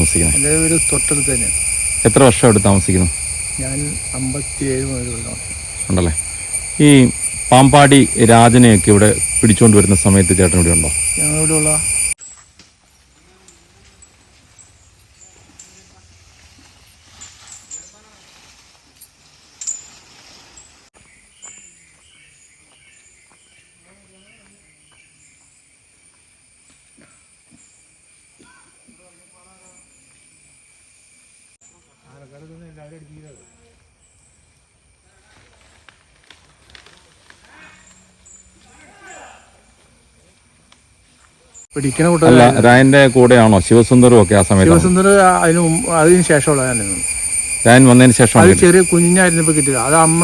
താമസിക്കുന്നത്? എന്റെ വീട് തൊട്ടടുത്ത് തന്നെയാണ്. എത്ര വർഷം അവിടെ താമസിക്കുന്നു? ഞാൻ അമ്പത്തിയേഴ് മുതൽ ഇവിടെ. ഉണ്ടല്ലേ? ഈ പാമ്പാടി രാജനെയൊക്കെ ഇവിടെ പിടിച്ചുകൊണ്ട് വരുന്ന സമയത്ത് ചേട്ടൻ ഇവിടെ ഉണ്ടോ? ഞങ്ങളിവിടെ ഉള്ള അല്ല രായന്റെ കൂടെയാണോ? ശിവസുന്ദറും ഒക്കെ ആ സമയത്ത് ശിവസുന്ദർ അതിന് അതിന് ശേഷമുള്ള ഞാൻ രായൻ വന്നതിന് അത് ചെറിയ ചെറിയ കുഞ്ഞായിരുന്നപ്പോൾ കിട്ടിയത്. അത് അമ്മ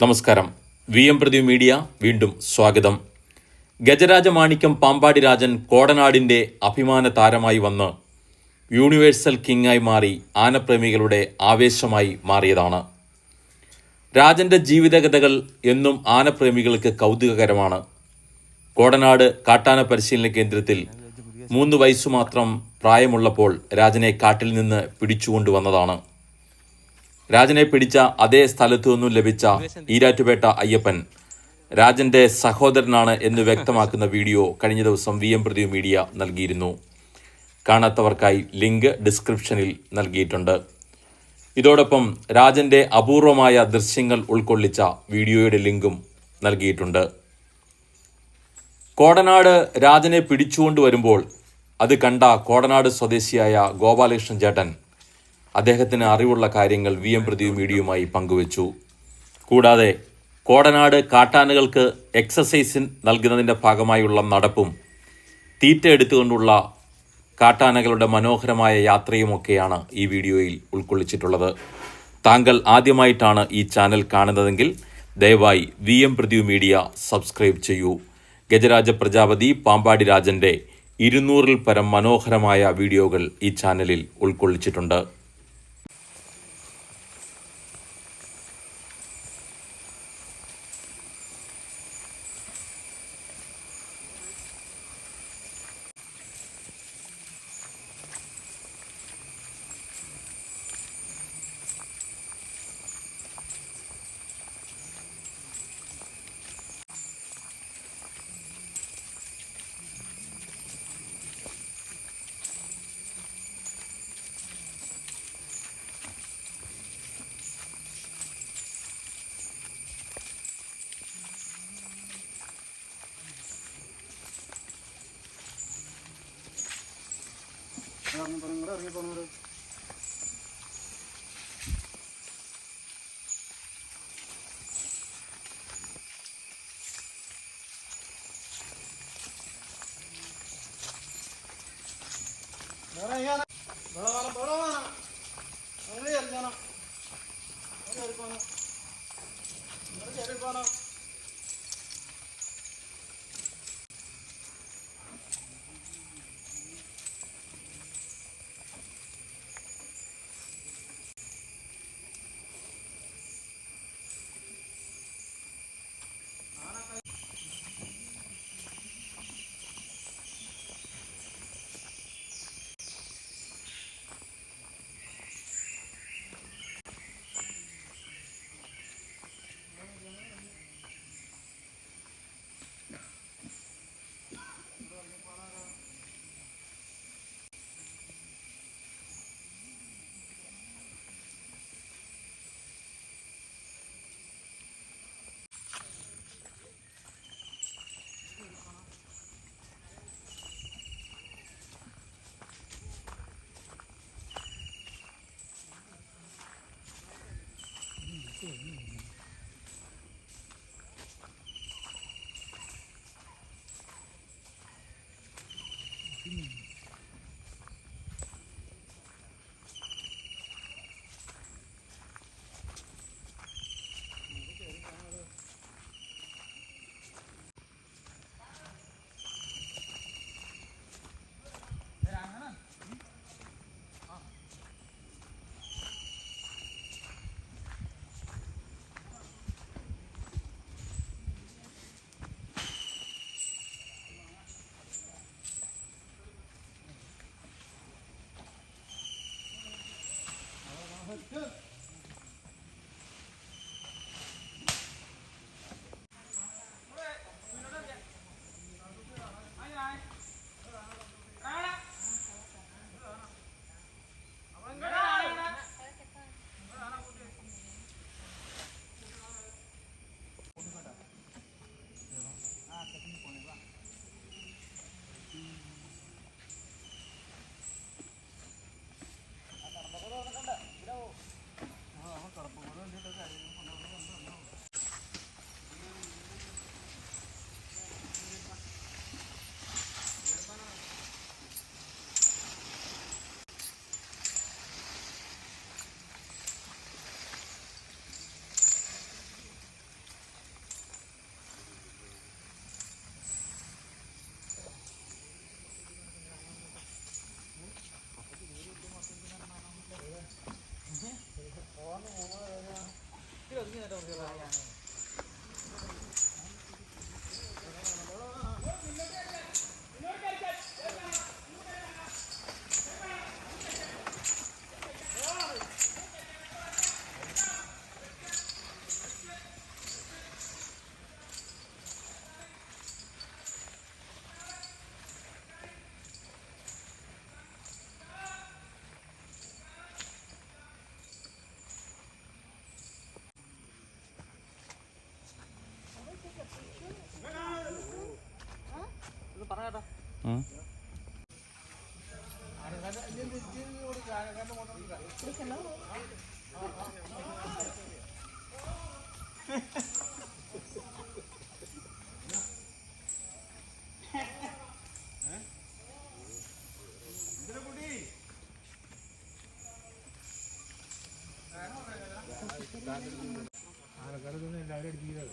നമസ്കാരം. വി എം പ്രതി മീഡിയ വീണ്ടും സ്വാഗതം. ഗജരാജ ഗജരാജമാണിക്യം പാമ്പാടി രാജൻ കോടനാടിന്റെ അഭിമാന താരമായി വന്ന് യൂണിവേഴ്സൽ കിങ്ങായി മാറി ആനപ്രേമികളുടെ ആവേശമായി മാറിയതാണ്. രാജന്റെ ജീവിതകഥകൾ എന്നും ആനപ്രേമികൾക്ക് കൗതുകകരമാണ്. കോടനാട് കാട്ടാന പരിശീലന കേന്ദ്രത്തിൽ മൂന്ന് വയസ്സു മാത്രം പ്രായമുള്ളപ്പോൾ രാജനെ കാട്ടിൽ നിന്ന് പിടിച്ചുകൊണ്ടുവന്നതാണ്. രാജനെ പിടിച്ച അതേ സ്ഥലത്തു നിന്നും ലഭിച്ച ഈരാറ്റുപേട്ട അയ്യപ്പൻ രാജന്റെ സഹോദരനാണ് എന്ന് വ്യക്തമാക്കുന്ന വീഡിയോ കഴിഞ്ഞ ദിവസം വി എം പ്രതിയു മീഡിയ നൽകിയിരുന്നു. കാണാത്തവർക്കായി ലിങ്ക് ഡിസ്ക്രിപ്ഷനിൽ നൽകിയിട്ടുണ്ട്. ഇതോടൊപ്പം രാജന്റെ അപൂർവമായ ദൃശ്യങ്ങൾ ഉൾക്കൊള്ളിച്ച വീഡിയോയുടെ ലിങ്കും നൽകിയിട്ടുണ്ട്. കോടനാട് രാജനെ പിടിച്ചുകൊണ്ടുവരുമ്പോൾ അത് കണ്ട കോടനാട് സ്വദേശിയായ ഗോപാലകൃഷ്ണൻ ചേട്ടൻ അദ്ദേഹത്തിന് അറിവുള്ള കാര്യങ്ങൾ വി എം പ്രതി മീഡിയയുമായി പങ്കുവച്ചു. കൂടാതെ കോടനാട് കാട്ടാനകൾക്ക് എക്സസൈസ് നൽകുന്നതിന്റെ ഭാഗമായുള്ള നടപ്പും തീറ്റ എടുത്തുകൊണ്ടുള്ള കാട്ടാനകളുടെ മനോഹരമായ യാത്രയുമൊക്കെയാണ് ഈ വീഡിയോയിൽ ഉൾക്കൊള്ളിച്ചിട്ടുള്ളത്. താങ്കൾ ആദ്യമായിട്ടാണ് ഈ ചാനൽ കാണുന്നതെങ്കിൽ ദയവായി വി എം പ്രതി മീഡിയ സബ്സ്ക്രൈബ് ചെയ്യൂ. ഗജരാജ പ്രജാപതി പാമ്പാടി രാജന്റെ ഇരുന്നൂറിൽ പരം മനോഹരമായ വീഡിയോകൾ ഈ ചാനലിൽ ഉൾക്കൊള്ളിച്ചിട്ടുണ്ട്. ഇറങ്ങി പറഞ്ഞൂടെ ഇറങ്ങി പറഞ്ഞൂടെ Good. Iya dong. ആൾക്കാരൊന്നും എല്ലാവരും അടിക്കുന്നത്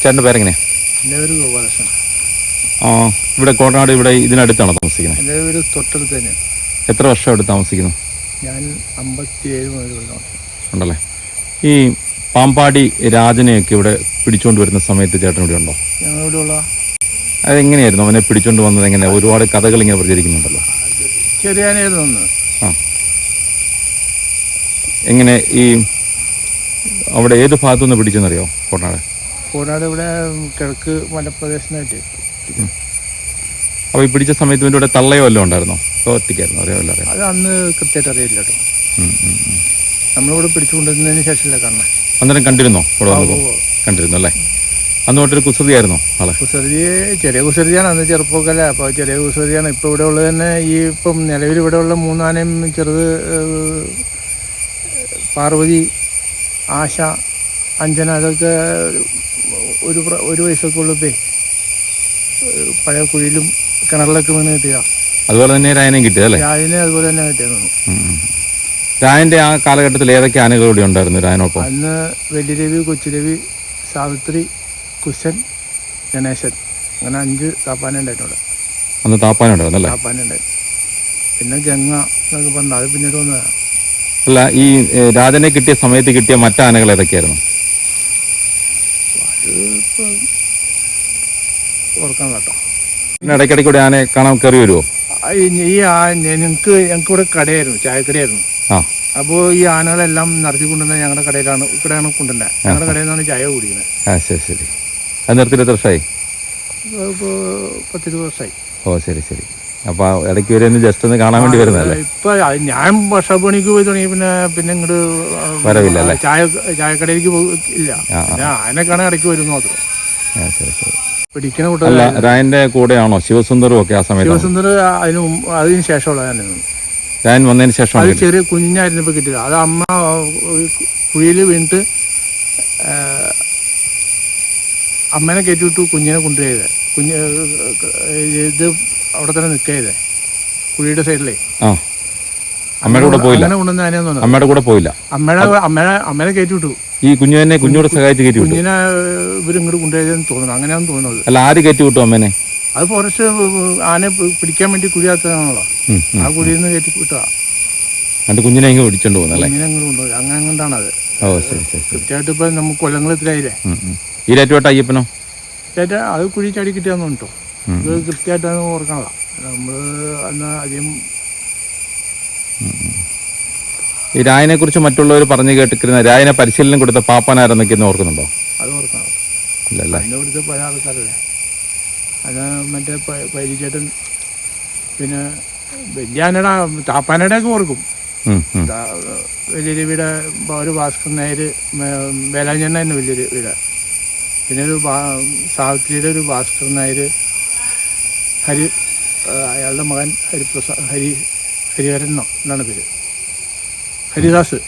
ചേട്ടന്റെ പേരെങ്ങനെയാ? എന്റെ പേര് ഗോപാലകൃഷ്ണൻ. ആ ഇവിടെ കോട്ടനാട് ഇവിടെ ഇതിനടുത്താണോ താമസിക്കുന്നത്? എന്റെ പേര് തൊട്ടടുത്ത് തന്നെയാണ് എത്ര വർഷം അവിടെ താമസിക്കുന്നു? ഞാൻ അമ്പത്തിയേഴ് മുതൽ. ഉണ്ടല്ലേ? ഈ പാമ്പാടി രാജനെയൊക്കെ ഇവിടെ പിടിച്ചുകൊണ്ട് വരുന്ന സമയത്ത് ചേട്ടൻ ഇവിടെ ഉണ്ടോ? ഞങ്ങളിവിടെയുള്ള അതെങ്ങനെയായിരുന്നു അവനെ പിടിച്ചുകൊണ്ട് വന്നത്? എങ്ങനെയാണ് ഒരുപാട് കഥകൾ ഇങ്ങനെ പ്രചരിക്കുന്നുണ്ടല്ലോ. ചെറിയാനായിരുന്നു ഒന്ന് ആ. എങ്ങനെ ഈ അവിടെ ഏത് ഭാഗത്തു നിന്ന് പിടിച്ചെന്നറിയോ കോട്ടനാട്? കൂടാതെ ഇവിടെ കിഴക്ക് മലപ്രദേശമായിട്ട് അപ്പോൾ ഈ പിടിച്ച സമയത്ത് ഇവന്റെ ഇവിടെ തള്ളയോ വല്ലതും ഉണ്ടായിരുന്നോ? അതോ ഒറ്റയ്ക്കായിരുന്നു? അറിയാമല്ലോ അറിയാം? അത് അന്ന് കൃത്യമായിട്ട് അറിയില്ല കേട്ടോ. നമ്മളിവിടെ പിടിച്ചുകൊണ്ടിരുന്നതിന് ശേഷമല്ലേ കാണണം അന്നേരം കണ്ടിരുന്നോ? ഇവിടെ വന്നപ്പോൾ കണ്ടിരുന്നു അല്ലേ? അന്ന് തൊട്ടൊരു കുസൃതിയായിരുന്നോ ആളെ. കുസൃതി ചെറിയ കുസൃതിയാണ് അന്ന് ചെറുപ്പമൊക്കെ അപ്പോൾ ചെറിയ കുസൃതിയാണ്. ഇപ്പോൾ ഇവിടെ ഉള്ളത് തന്നെ ഈ ഇപ്പം നിലവിൽ ഇവിടെ ഉള്ള മൂന്നാനയും ചെറുത് പാർവതി ആശ അഞ്ജന അതൊക്കെ ഒരു ഒരു വയസ്സൊക്കെ ഉള്ളപ്പേ പഴയ കുഴിയിലും കിണറിലൊക്കെ വീണ് കിട്ടിയ അതുപോലെ തന്നെ രായനെയും കിട്ടിയ രാജനെ അതുപോലെ തന്നെ കിട്ടിയതാണ്. രായന്റെ ആ കാലഘട്ടത്തിൽ ഏതൊക്കെ ആനകൾ കൂടി ഉണ്ടായിരുന്നു രായനൊപ്പം? അന്ന് വലിയരവി കൊച്ചുരവി സാവിത്രി കുശൻ ഗണേശൻ. അങ്ങനെ അഞ്ച് താപ്പാന ഉണ്ടായിട്ടുണ്ട് അന്ന് താപ്പാനുണ്ടായിരുന്നു അല്ലേ? താപ്പാന ഉണ്ടായിരുന്നു പിന്നെ ഗംഗ എന്നൊക്കെ പറഞ്ഞു അത് പിന്നീട് വന്നതാണ് അല്ല ഈ രാജനെ കിട്ടിയ സമയത്ത് കിട്ടിയ മറ്റാനകൾ ആനകൾ ഏതൊക്കെയായിരുന്നു? ഓർക്കാൻ കേട്ടോ. പിന്നെ ഇടയ്ക്കിടയ്ക്ക് കൂടെ ആനയെ കാണാൻ കയറി വരുമോ ഈ ഞങ്ങൾക്ക് ഞങ്ങൾക്ക് ഇവിടെ കടയായിരുന്നു ചായക്കടയായിരുന്നു. അപ്പോൾ ഈ ആനകളെല്ലാം നിറച്ചു കൊണ്ടുവന്ന ഞങ്ങളുടെ കടയിലാണ് ഇവിടെയാണ് കൊണ്ടുവന്നത് ഞങ്ങളുടെ കടയിൽ നിന്നാണ് ചായ കുടിക്കുന്നത്. ആ ശരി ശരി. അത് നിർത്തിയിട്ട് എത്ര വർഷമായി പത്തിരുപത് വർഷമായി ഓ ശരി ശരി. അപ്പോൾ ഇടയ്ക്ക് വരെ ഒന്ന് ജസ്റ്റ് ഒന്ന് കാണാൻ വേണ്ടി വരുന്നതല്ലേ? ഇപ്പൊ ഞാൻ വർഷപ്പണിക്ക് പോയി തുടങ്ങി പിന്നെ പിന്നെ ഇങ്ങോട്ട് വരവില്ല അല്ലേ? ചായ ചായക്കടയിലേക്ക് പിന്നെ ആനെ കാണാൻ ഇടയ്ക്ക് വരും മാത്രം. ശരി ശരി. പിടിക്കണ കൂട്ടല്ല രായന്റെ കൂടെയാണോ? ശിവസുന്ദറും ഒക്കെ ആ സമയത്ത് ശിവസുന്ദർ അതിന് അതിന് ശേഷമുള്ളതായിരുന്നു രായൻ വന്നതിന് ശേഷം അത് ചെറിയ കുഞ്ഞായിരുന്നപ്പോൾ കിട്ടിയത്. അത് അമ്മ കുഴിയിൽ വീണിട്ട് അമ്മേനെ കയറ്റിവിട്ടു കുഞ്ഞിനെ കൊണ്ടുപോയത്. കുഞ്ഞ് ഇത് അവിടെ തന്നെ നിൽക്കയത് കുഴിയുടെ സൈഡിലേ. ആ. അമ്മയുടെ കൂടെ പോയില്ല. അമ്മയുടെ കൂടെ പോയില്ല. അമ്മയുടെ അമ്മേനെ കയറ്റി കയറ്റിവിട്ടു. ഈ കുഞ്ഞിനെ കുഞ്ഞോട് സഹായിച്ച് കയറ്റി വിട്ടു കുഞ്ഞിനെ ഇവരിങ്ങോട്ട് കൊണ്ടുപോയതെന്ന് തോന്നുന്നു. അങ്ങനെയാണെന്ന് തോന്നുന്നത് അല്ല ആര് കയറ്റി വിട്ടു അമ്മേനെ? അത് ഫോറസ്റ്റ് ആനെ പിടിക്കാൻ വേണ്ടി കുഴിയാത്തതാണല്ലോ. ആ കുഴിയിൽ നിന്ന് കയറ്റി വിട്ടാ എന്നിട്ട് കുഞ്ഞിനെ ഇങ്ങനെ പിടിച്ചോണ്ട് പോകുന്നല്ലേ കുഞ്ഞിനെ അങ്ങോട്ട് കൊണ്ടുപോയി. അങ്ങനെ കൊണ്ടാണ് അത്. ഓ ശരി ശരി ശരി. കൃത്യമായിട്ട് ഇപ്പൊ നമുക്ക് കൊല്ലങ്ങൾ ഇത്രയായില്ലേ? ഉം, ഉം. ഈ രാറ്റുവേട്ട അയ്യപ്പനോ? ചേട്ടാ അത് കുഴി ചാടി കിട്ടിയാന്ന് കേട്ടോ. ഇത് കൃത്യമായിട്ടാണ് ഓർക്കണതാ നമ്മൾ അന്ന് അധികം ഈ രായനെ കുറിച്ച് മറ്റുള്ളവർ പറഞ്ഞു കേട്ടിരിക്കുന്ന രായനെ പരിശീലനം കൊടുത്ത പാപ്പാനാരെന്നൊക്കെ ഇന്ന് ഓർക്കുന്നുണ്ടോ? അത് ഓർക്കണം. ഇല്ലല്ലേ അതിന്റെ ഇവിടുത്തെ പല ആൾക്കാരല്ലേ. അത് മറ്റേ പ- പിന്നെ താപ്പാനയുടെ ഒക്കെ ഓർക്കും. വലിയൊരു വീട് ഒരു ഭാസ്കർ നേര് വേലാഞ്ചേട്ടൻ തന്നെ വലിയൊരു വീട് പിന്നെ ഒരു സാവിത്രിയുടെ ഒരു ഭാസ്കർ നായർ ഹരി അയാളുടെ മകൻ ഹരിപ്രസാദ് ഹരി ഹരിഹരൻ എന്നോ എന്നാണ് പേര് ഹരിദാസ്.